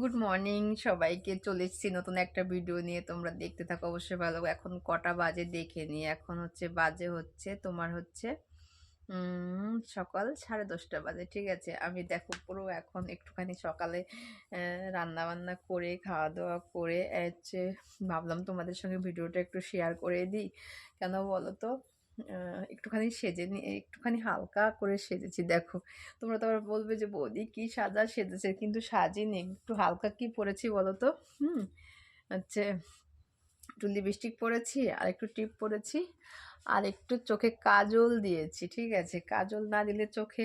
Good morning সবাইকে চলে এসেছি নতুন একটা ভিডিও নিয়ে। তোমরা দেখতে থাকো, অবশ্যই ভালো। এখন কটা বাজে দেখে নিই। এখন হচ্ছে বাজে হচ্ছে তোমার হচ্ছে সকাল সাড়ে দশটা বাজে, ঠিক আছে? আমি দেখো পুরো এখন একটুখানি সকালে রান্না বান্না করে খাওয়া দাওয়া করে, হচ্ছে ভাবলাম তোমাদের সঙ্গে ভিডিওটা একটু শেয়ার করে দিই। কেন বলো তো? একটুখানি সেজে নিয়ে একটুখানি হালকা করে সেজেছি। দেখো, তোমরা তো বলবে যে, বৌদি, কি সাজা সেজেছে? কিন্তু সাজিনি। একটু হালকা কি পরেছি বলো তো? হুম হচ্ছে একটু লিপস্টিক পরেছি আর একটু টিপ পরেছি আর একটু চোখে কাজল দিয়েছি, ঠিক আছে? কাজল না দিলে চোখে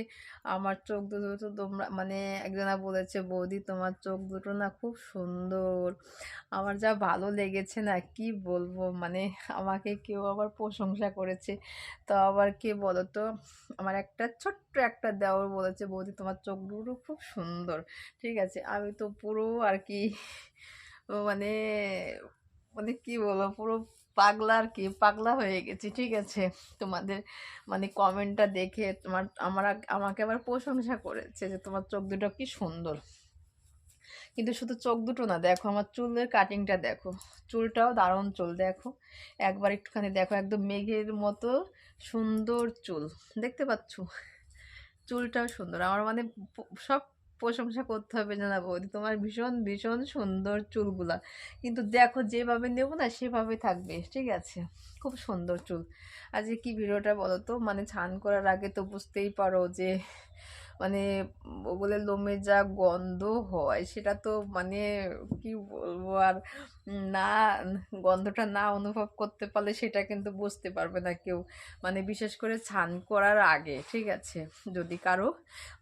আমার চোখ দুটো তো তোমরা মানে একজনা বলেছে, বৌদি, তোমার চোখ দুটো না খুব সুন্দর। আমার যা ভালো লেগেছে না, কি বলব? মানে আমাকে কেউ আবার প্রশংসা করেছে। তো আবার কে বলো তো আমার একটা ছোট্ট একটা দেওয়ার বলেছে, বৌদি, তোমার চোখ দুটো খুব সুন্দর। ঠিক আছে? আমি তো পুরো আর কি মানে মানে কি বলব, পুরো পাগলা আর কি, পাগলা হয়ে গেছি, ঠিক আছে? তোমাদের মানে কমেন্টটা দেখে তোমার, আমার আমাকে আবার প্রশংসা করেছে যে তোমার চোখ দুটো কি সুন্দর। কিন্তু শুধু চোখ দুটো না, দেখো আমার চুলের কাটিংটা দেখো। চুলটাও দারুণ চুল, দেখো। একবার একটুখানি দেখো, একদম মেঘের মতো সুন্দর চুল, দেখতে পাচ্ছ? চুলটাও সুন্দর, আমার মানে সব প্রশংসা করতে হবে না বৌদি, তোমার ভীষণ ভীষণ সুন্দর চুলগুলা। কিন্তু দেখো যেভাবে নেব না সেভাবে থাকবে, ঠিক আছে? খুব সুন্দর চুল। আজকে কি ভিডিওটা বলো তো? মানে ছান করার আগে তো বুঝতেই পারো যে মানে বলে লোমে যা গন্ধ হয়, সেটা তো মানে কি বলব আর না, গন্ধটা না অনুভব করতে পারলে সেটা কিন্তু বুঝতে পারবে না কেউ। মানে বিশেষ করে ছান করার আগে, ঠিক আছে? যদি কারও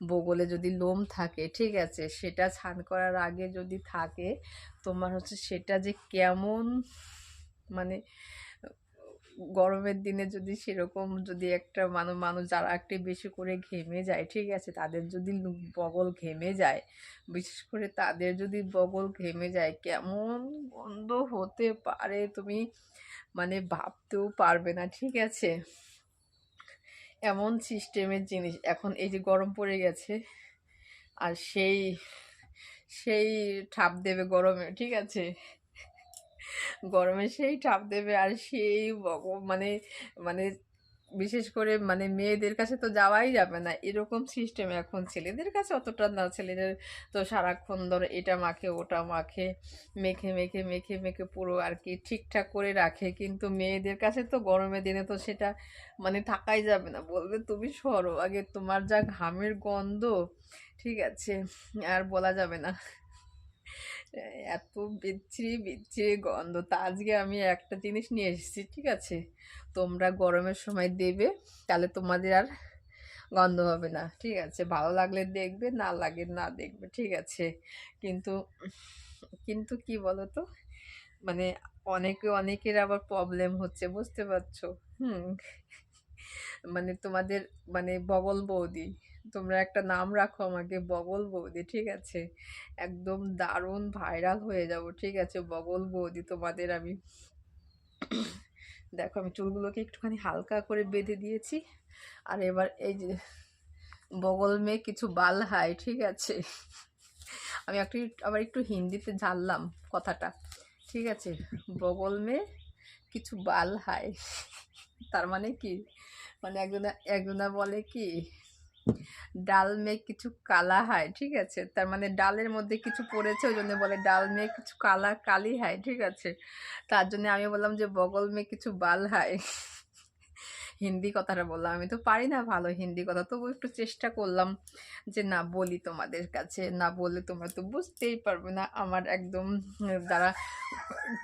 বগলে যদি লোম থাকে, ঠিক আছে? সেটা ছান করার আগে যদি থাকে, তোমার হচ্ছে সেটা যে কেমন মানে গরমের দিনে যদি সেরকম যদি একটা মানুষ মানুষ যারা একটু বেশি করে ঘেমে যায়, ঠিক আছে? তাদের যদি বগল ঘেমে যায়, বিশেষ করে তাদের যদি বগল ঘেমে যায়, কেমন গন্ধ হতে পারে তুমি মানে ভাবতেও পারবে না, ঠিক আছে? এমন সিস্টেমের জিনিস। এখন এই যে গরম পড়ে গেছে, আর সেই সেই ঠাপ দেবে গরমে, ঠিক আছে? গরমে সেই চাপ দেবে আর সেই মানে মানে বিশেষ করে মানে মেয়েদের কাছে তো যাওয়াই যাবে না। এরকম সিস্টেম এখন ছেলেদের কাছে অতটা না। ছেলেদের তো সারাক্ষণ ধরে এটা মাখে, ওটা মাখে, মেখে মেখে মেখে মেখে পুরো আর কি ঠিকঠাক করে রাখে। কিন্তু মেয়েদের কাছে তো গরমের দিনে তো সেটা মানে থাকাই যাবে না। বলবে, তুমি সরো, আগে তোমার যা ঘামের গন্ধ, ঠিক আছে, আর বলা যাবে না। এত বিচ্ছিরি বিচ্ছিরি গন্ধ। তা আজকে আমি একটা জিনিস নিয়ে এসেছি, ঠিক আছে? তোমরা গরমের সময় দেবে, তাহলে তোমাদের আর গন্ধ হবে না, ঠিক আছে? ভালো লাগলে দেখবে, না লাগে না দেখবে, ঠিক আছে? কিন্তু কিন্তু কি বলো তো মানে অনেকে, অনেকের আবার প্রবলেম হচ্ছে, বুঝতে পারছ? হুম। মানে তোমাদের মানে বগল বৌদি। তোমরা একটা নাম রাখো আমাকে, বগল বৌদি, ঠিক আছে? একদম দারুণ ভাইরাল হয়ে যাব, ঠিক আছে? বগল বৌদি তোমাদের আমি দেখো, আমি চুলগুলোকে একটুখানি হালকা করে বেঁধে দিয়েছি। আর এবার এই যে বগল মেয়ে কিছু বাল হাই ঠিক আছে? আমি একটু, আবার একটু হিন্দিতে জানলাম কথাটা, ঠিক আছে? বগল মেয়ে কিছু বাল হাই তার মানে কি? মানে একজনা একজনা বলে কি ডাল মে কিছু কালা হয়, ঠিক আছে? তার মানে ডালের মধ্যে কিছু পড়েছে ওই জন্য বলে ডাল মে কিছু কালা, কালি হয়, ঠিক আছে? তার জন্য আমি বললাম যে বগল মে কিছু বাল হয়। হিন্দি কথাটা বললাম। আমি তো পারি না ভালো হিন্দি কথা, তবু একটু চেষ্টা করলাম যে না বলি তোমাদের কাছে, না বললে তোমরা তো বুঝতেই পারবে না। আমার একদম, যারা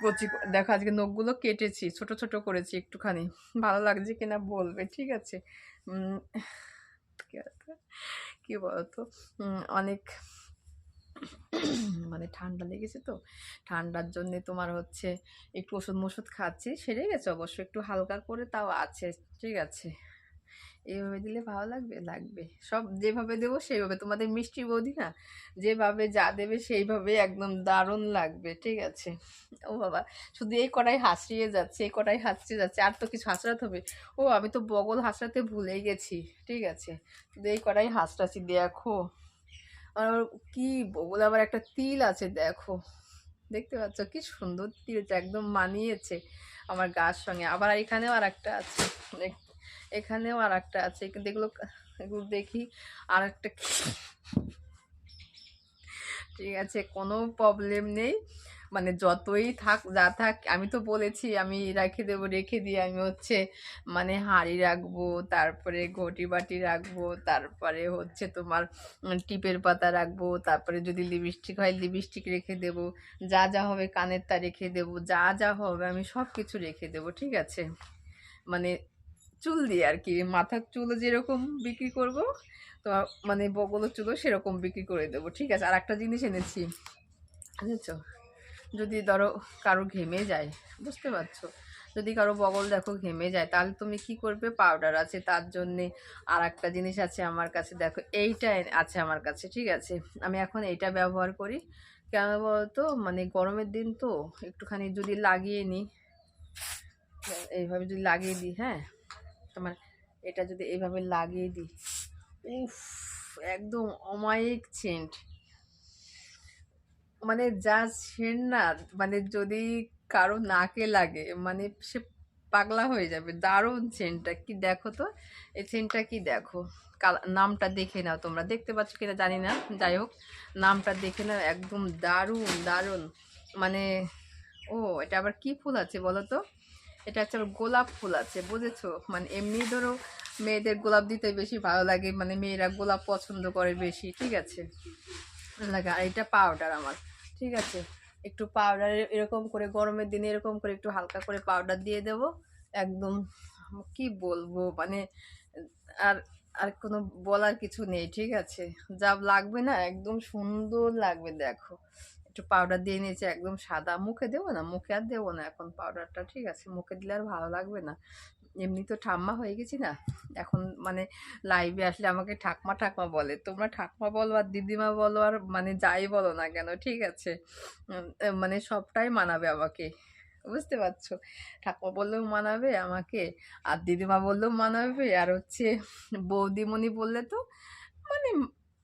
কচি, দেখো আজকে নখগুলো কেটেছি, ছোট ছোট করেছি একটুখানি, ভালো লাগছে কিনা বলবে, ঠিক আছে? কি বলতো? অনেক মানে ঠান্ডা লেগেছে তো। ঠান্ডার জন্যে তোমার হচ্ছে একটু ওষুধ মষুধ খাচ্ছি, সেরে গেছে অবশ্য। একটু হালকা করে তাও আছে, ঠিক আছে। এইভাবে দিলে ভালো লাগবে? লাগবে। সব যেভাবে দেবো সেইভাবে। তোমাদের মিষ্টি বৌদি না, যেভাবে যা দেবে সেইভাবে একদম দারুণ লাগবে, ঠিক আছে? ও বাবা, শুধু এই কটাই হাসড়িয়ে যাচ্ছে, এই কটাই হাসড়িয়ে যাচ্ছে, আর তো কিছু হাসড়াতে হবে? ও, আমি তো বগল হাসড়াতে ভুলে গেছি, ঠিক আছে? শুধু এই কটাই হাসড়াচ্ছি দেখো। আর কি বগল আবার একটা তিল আছে, দেখো। দেখতে পাচ্ছ? কি সুন্দর তিলটা, একদম মানিয়েছে আমার গার সঙ্গে। আবার এখানেও আর একটা আছে এখানেও আর একটা আছে। কিন্তু এগুলো এগুলো দেখি আর একটা ঠিক আছে, কোনো প্রবলেম নেই। মানে যতই থাক, যা থাক, আমি তো বলেছি, আমি রেখে দেবো, রেখে দিয়ে আমি হচ্ছে মানে হাঁড়ি রাখব, তারপরে ঘটি বাটি রাখব, তারপরে হচ্ছে তোমার টিপের পাতা রাখব, তারপরে যদি লিপস্টিক হয় লিপস্টিক রেখে দেবো। যা যা হবে কানের তা রেখে দেবো, যা যা হবে আমি সব কিছু রেখে দেবো, ঠিক আছে? মানে চুল দিয়ে আর কি মাথার চুলও যেরকম বিক্রি করব, তো মানে বগলের চুলও সেরকম বিক্রি করে দেবো। ঠিক আছে আর একটা জিনিস এনেছি বুঝেছ যদি ধরো কারও ঘেমে যায়, বুঝতে পারছ? যদি কারও বগল দেখো ঘেমে যায়, তাহলে তুমি কি করবে? পাউডার আছে, তার জন্যে আর একটা জিনিস আছে আমার কাছে, দেখো এইটা আছে আমার কাছে, ঠিক আছে? আমি এখন এইটা ব্যবহার করি। কেন বলতো? মানে গরমের দিন তো, একটুখানি যদি লাগিয়ে নিই, এইভাবে যদি লাগিয়ে দিই হ্যাঁ? তোমার এটা যদি এইভাবে লাগিয়ে দিই, উফ, একদম অমায়িক সেন্ট মানে যা সেন্ট না মানে যদি কারও নাকে লাগে মানে সে পাগলা হয়ে যাবে। দারুণ সেন্টটা কি দেখো তো? এই সেন্টটা কি দেখো? নামটা দেখে নাও তোমরা। দেখতে পাচ্ছ কিনা জানি না। যাই হোক, নামটা দেখে নাও। একদম দারুণ দারুণ। মানে ও, এটা আবার কি ফুল আছে বলো তো? এটা হচ্ছে গোলাপ ফুল আছে, বুঝেছ? মানে এমনি ধরো মেয়েদের গোলাপ দিতে বেশি ভালো লাগে মানে মেয়েরা গোলাপ পছন্দ করে বেশি, ঠিক আছে? লাগে। আর এটা পাউডার আমার, ঠিক আছে? একটু পাউডার এরকম করে, গরমের দিনে এরকম করে একটু হালকা করে পাউডার দিয়ে দেব, একদম কি বলব? মানে আর আর কোনো বলার কিছু নেই, ঠিক আছে? যা লাগবে না, একদম সুন্দর লাগবে, দেখো। একটু পাউডার দিয়ে নিয়েছে, একদম সাদা। মুখে দেবো না, মুখে আর দেবো না এখন পাউডারটা ঠিক আছে? মুখে দিলে আর ভালো লাগবে না। এমনি তো ঠাম্মা হয়ে গেছি না? এখন মানে লাইভে আসলে আমাকে ঠাকমা ঠাকমা বলে। তোমরা ঠাকমা বলো আর দিদিমা বলো আর মানে যাই বলো না কেন, ঠিক আছে? মানে সবটাই মানাবে আমাকে, বুঝতে পারছ? ঠাকুমা বললেও মানাবে আমাকে, আর দিদিমা বললেও মানাবে, আর হচ্ছে বৌদিমণি বললে তো মানে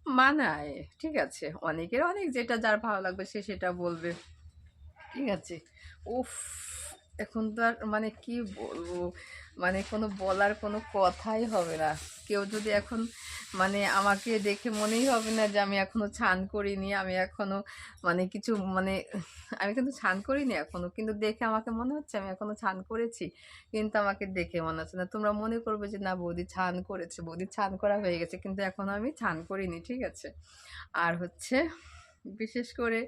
মানায়, ঠিক আছে। অনেকের অনেক যেটা যার ভালো লাগবে সে সেটা বলবে। ঠিক আছে। উফ এখন তো আর মানে কি বলব? মানে কোনো বলার কোনো কথাই হবে না। কেউ যদি এখন মানে আমাকে দেখে মনেই হবে না যে আমি এখনও ছান করিনি, আমি এখনও মানে কিছু মানে আমি কিন্তু ছান করিনি এখনও, কিন্তু দেখে আমাকে মনে হচ্ছে আমি এখনও ছান করেছি, কিন্তু আমাকে দেখে মনে হচ্ছে না। তোমরা মনে করবে যে না, বৌদি ছান করেছে, বৌদি ছান করা হয়ে গেছে, কিন্তু এখনও আমি ছান করিনি, ঠিক আছে? আর হচ্ছে বিশেষ করে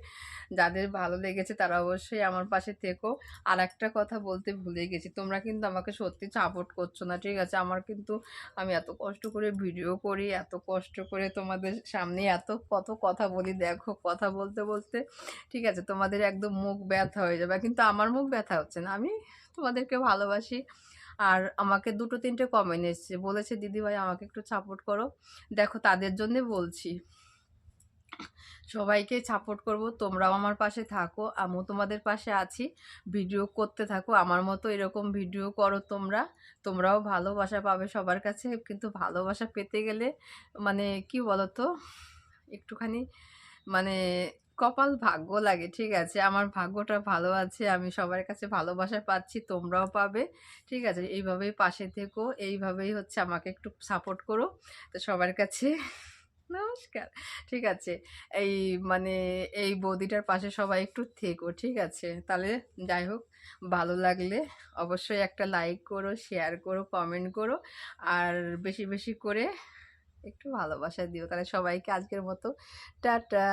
যাদের ভালো লেগেছে তারা অবশ্যই আমার পাশে থেকো। আর একটা কথা বলতে ভুলে গেছি, তোমরা কিন্তু আমাকে সত্যি সাপোর্ট করছ না, ঠিক আছে? আমার কিন্তু, আমি এত কষ্ট করে ভিডিও করি, এত কষ্ট করে তোমাদের সামনে এত কত কথা বলি, দেখো কথা বলতে বলতে, ঠিক আছে? তোমাদের একদম মুখ ব্যথা হয়ে যাবে, কিন্তু আমার মুখ ব্যথা হচ্ছে না। আমি তোমাদেরকে ভালোবাসি। আর আমাকে দুটো তিনটে কমেন্ট এসছে, বলেছে, দিদিভাই, আমাকে একটু সাপোর্ট করো। দেখো, তাদের জন্যে বলছি। সবাইকে সাপোর্ট করব। তোমরাও আমার পাশে থাকো, আমিও তোমাদের পাশে আছি। ভিডিও করতে থাকো, আমার মতো এরকম ভিডিও করো তোমরা। তোমরাও ভালোবাসা পাবে সবার কাছে, কিন্তু ভালোবাসা পেতে গেলে মানে কি বলো তো একটুখানি মানে কপাল ভাগ্য লাগে, ঠিক আছে? আমার ভাগ্যটা ভালো আছে, আমি সবার কাছে ভালোবাসা পাচ্ছি, তোমরাও পাবে, ঠিক আছে? এইভাবেই পাশে থেকো, এইভাবেই হচ্ছে আমাকে একটু সাপোর্ট করো। তো সবার কাছে নমস্কার। ঠিক আছে, এই মানে এই বৌদিটার পাশে সবাই একটু থেকো, ঠিক আছে? তাহলে যাই হোক, ভালো লাগলে অবশ্যই একটা লাইক করো শেয়ার করো কমেন্ট করো, আর বেশি বেশি করে একটু ভালোবাসা দিও। তাহলে সবাইকে আজকের মতো, টাটা।